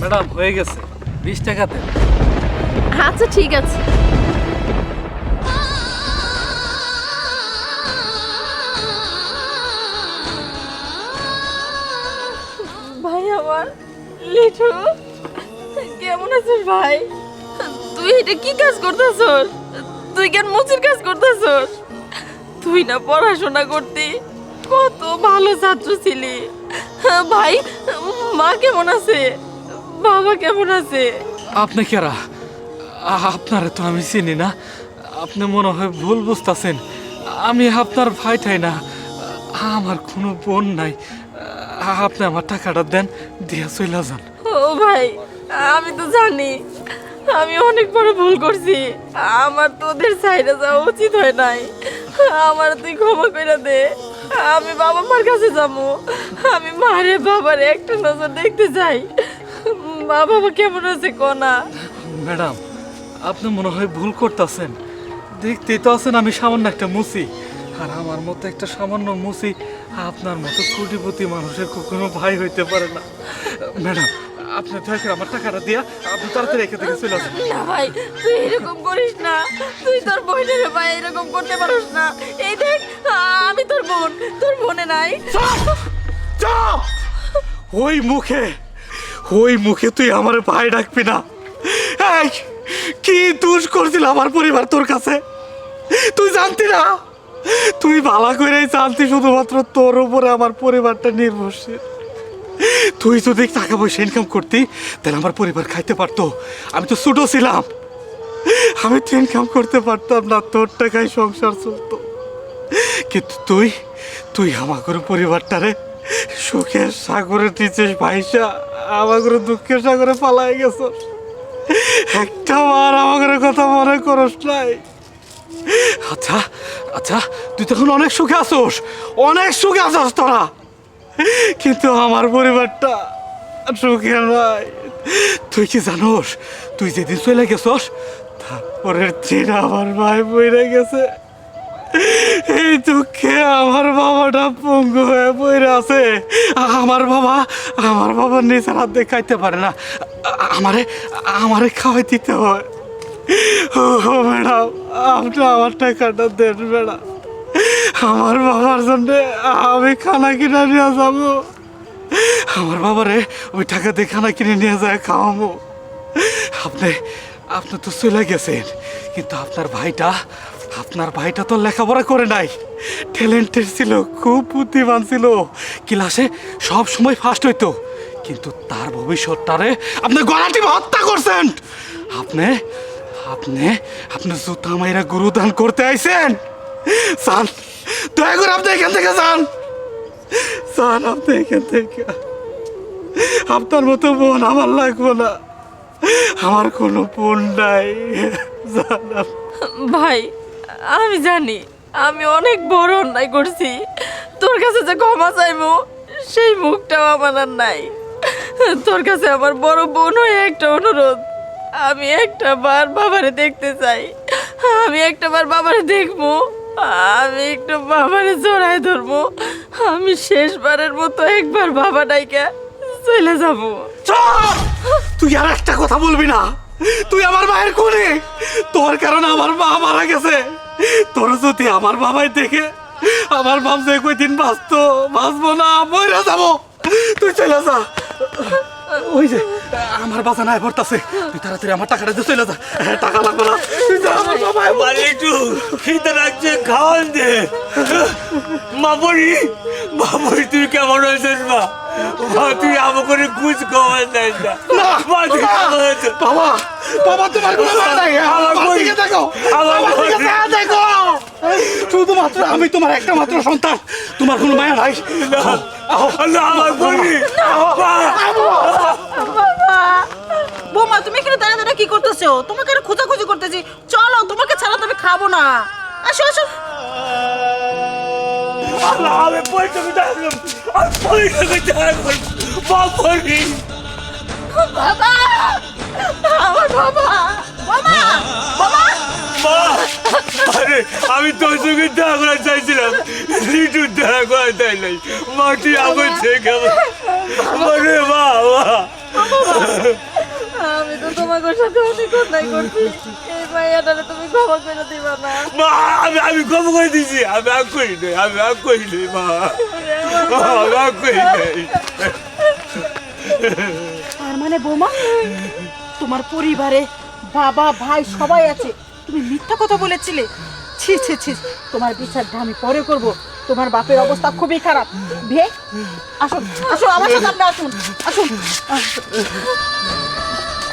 Madam হয়ে গেছে। বিশ টাকাতে আচ্ছা ঠিক আছে। ভাই আমার লিটু কেমন আছিস ভাই? তুই এটা কি কাজ করতেছস? তুই কেন মুচির কাজ করতেছস? তুই না পড়াশোনা করতি। কত ভালো ছাত্র ছিলি। ভাই মা কেমন আছে? বাবা কেমন আছে? আপনি কেরা আপনারে তো আমি চিনি না। আপনি মনে হয় ভুল বুঝতেছেন। আমি আপনার ভাই ঠাই না। আমার কোনো বোন নাই। আপনি আমার টাকাটা দেন দিয়া চলে যান। ও ভাই আমি তো জানি। আমি অনেক বড় ভুল করছি। আমার তোদের সাইডে যাওয়া উচিত হয় নাই। আমার তুই ক্ষমা করে দে। আমি বাবা মার কাছে যাব। আমি মারে বাবারে একটা নজর দেখতে চাই মা বাবা কেমন আছে কনা? ম্যাডাম আপনি মনে হয় ভুল করতেছেন। দেখতেই তো আছেন আমি সামান্য একটা মুসি। আর আমার মতো একটা সামান্য মুসি আপনার মতো কোটিপতি মানুষের কখনো ভাই হইতে পারে না। ম্যাডাম আপনি দয়া করে আমার টাকাটা দিয়া আপনি তাড়াতাড়ি এখান থেকে চলে আসেন। না ভাই তুই এরকম করিস না। তুই তোর বোনের ভাই এরকম করতে পারিস না। এই দেখ আমি তোর বোন তোর বোনে নাই। চুপ! ওই মুখে! ওই মুখে তুই আমার ভাই ডাকবি না। কি দোষ করছিল আমার পরিবার তোর কাছে? তুই জানতি না? তুই ভালো করে জানতি শুধুমাত্র তোর উপরে আমার পরিবারটা নির্ভরশীল। তুই যদি টাকা পয়সা ইনকাম করতি, তাহলে আমার পরিবার খাইতে পারতো। আমি তো ছোটো ছিলাম। আমি তো ইনকাম করতে পারতাম না, তোর টাকায় সংসার চলতো। কিন্তু তুই তুই আমাদের পরিবারটারে সুখের সাগরে নিচেস ভাইসা আমাদের দুঃখের সাগরে পালাই গেছ। একটা বার আমাদের কথা মনে করস নাই। আচ্ছা আচ্ছা তুই তখন অনেক সুখে আসোস অনেক সুখে আসোস তোরা। কিন্তু আমার পরিবারটা সুখে নাই। তুই কি জানোস, তুই যেদিন চলে গেছস, তারপরের দিন আমার ভাই বইরে গেছে। এই দুঃখে আমার বাবাটা পঙ্গু হয়ে বইরে আছে। আমার বাবা আমার বাবা নিজের হাত দিয়ে খাইতে পারে না। আমারে আমারে খাওয়াই দিতে হয়। ও ম্যাডাম, আপনি আমার টাকাটা দেন ম্যাডাম। আমার বাবার জন্য আমি খানা কিনে নিয়ে যাব। আমার বাবারে ওই টাকা দিয়ে খানা কিনে নিয়ে যায় খাওয়াবো। আপনি আপনি তো চলে গেছেন, কিন্তু আপনার ভাইটা আপনার ভাইটা তো লেখাপড়া করে নাই। ট্যালেন্টেড ছিল, খুব বুদ্ধিমান ছিল। ক্লাসে সব সময় ফার্স্ট হইতো। কিন্তু তার ভবিষ্যৎটারে আপনি গলাটি হত্যা করছেন। আপনি আপনি আপনি জুতা মাইরা গুরুদান করতে আইছেন। যান দয়া করে আপনি এখান থেকে যান। যান আপনি এখান থেকে। আপনার মতো বোন আমার লাগবো না। আমার কোনো বোন নাই। আপনি। ভাই আমি জানি, আমি অনেক বড় অন্যায় করছি। তোর কাছে যে ক্ষমা চাইব, সেই মুখটাও আমার আর নাই। তোর কাছে আমার বড় বোন হয়ে একটা অনুরোধ। আমি একটা বার বাবারে দেখতে চাই। আমি একটা বার বাবারে দেখব। আমি একটু বাবারে জড়ায় ধরবো। আমি শেষবারের মতো একবার বাবা ডাইকা চলে যাব! তুই আর একটা কথা বলবি না। তুই আমার মায়ের কোনে। তোর কারণে আমার মা মারা গেছে। তোর যদি আমার বাবাই দেখে আমার বাপ যে কয়দিন বাঁচতো বাঁচবো না মরে যাব। তুই চলে যা। ওই যে আমার বাসা নাই ভরতাছে তুই তাড়াতাড়ি আমার টাকাটা দিয়ে চলে যা। হ্যাঁ, টাকা লাগবে না। তুই যা আমার একটু খিদে লাগছে খাওয়ান দে। তুই কেমন হয়েছিস মা? তুই কুচ খাওয়ান দেয় না। না, বাবা, বাবা তোমার কোনো নাই। আমার আমার দেখো। আমার আমার দিকে বই- চেয়ে দেখো শুধুমাত্র আমি তোমার একটা মাত্র সন্তান তোমার কোনো মায়া নাই বৌমা তুমি এখানে দাঁড়া দাঁড়া কি করতেছো তোমাকে আর খোঁজাখুঁজি করতেছি চলো তোমাকে ছাড়া তো আমি খাব না আসো আসো আল্লাহ আমি পয়সাকে দেখলাম আমি পয়সাকে দেখলাম মামনি বাবা আমার বাবা বাবা বাবা আরে আমি তোর সঙ্গে দেখা করা চাইছিলাম। লিটু দেখা করা চাই নাই। মাটি আমার আরে মা মা আমি তো তোমাদের সাথে অনেক অন্যায় করছি। এই মাইয়াটারে তুমি ক্ষমা করে দিবা না। মা আমি আমি কম করে দিছি আমি আগ করি নাই আমি আগ করি নাই মা। আমি আগ করি নাই। তার মানে বোমা তোমার পরিবারে বাবা ভাই সবাই আছে। তুমি মিথ্যা কথা বলেছিলে। ছি ছি ছি। তোমার বিচারটা আমি পরে করব। তোমার বাপের অবস্থা খুবই খারাপ। ভে আসুন আসুন, আমার সাথে আপনি আসুন আসুন।